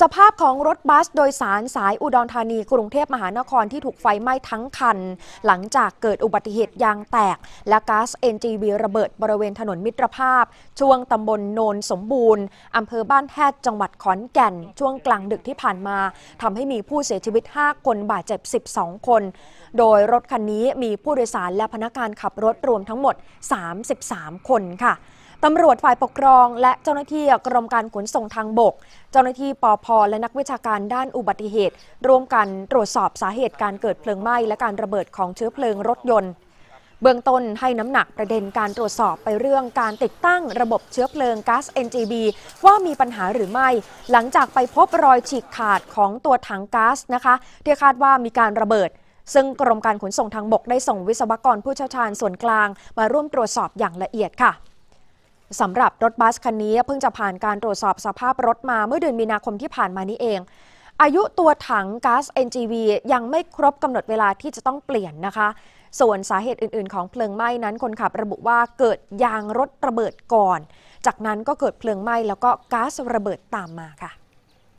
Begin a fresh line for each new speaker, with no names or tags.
สภาพของรถบัสโดยสารสายอุดรธานีกรุงเทพมหานครที่ถูกไฟไหม้ทั้งคัน หลังจากเกิดอุบัติเหตุยางแตก และก๊าซ NGV ระเบิดบริเวณถนนมิตรภาพ ช่วงตำบลโนนสมบูรณ์อำเภอบ้านแฮดจังหวัดขอนแก่น ช่วงกลางดึกที่ผ่านมาทำให้มีผู้เสียชีวิต 5 คนบาดเจ็บ 12 คน โดยรถคันนี้มีผู้โดยสารและพนักงานขับรถรวมทั้งหมด 33 คนค่ะ ตำรวจฝ่ายปกครอง และเจ้าหน้าที่กรมการขนส่งทางบก เจ้าหน้าที่ปอพและนักวิชาการด้านอุบัติเหตุ ร่วมกันตรวจสอบสาเหตุการเกิดเพลิงไหม้และการระเบิดของเชื้อเพลิงรถยนต์ เบื้องต้นให้น้ำหนักประเด็นการตรวจสอบไปเรื่องการติดตั้งระบบเชื้อเพลิงก๊าซ NGB ว่ามีปัญหาหรือไม่ หลังจากไปพบรอยฉีกขาดของตัวถังก๊าซนะคะที่คาดว่ามีการระเบิดซึ่งกรมการขนส่งทางบกได้ส่งวิศวกรผู้เชี่ยวชาญส่วนกลาง มาร่วมตรวจสอบอย่างละเอียดค่ะ สำหรับรถบัสคันนี้เพิ่งจะผ่านการตรวจสอบสภาพรถมาเมื่อเดือนมีนาคมที่ผ่านมานี้เอง อายุตัวถังก๊าซ NGV ยังไม่ครบกำหนดเวลาที่จะต้องเปลี่ยนนะคะ ส่วนสาเหตุอื่น ๆ ของเพลิงไหม้นั้นคนขับระบุว่าเกิดยางรถระเบิดก่อน จากนั้นก็เกิดเพลิงไหม้แล้วก็ก๊าซระเบิดตามมาค่ะ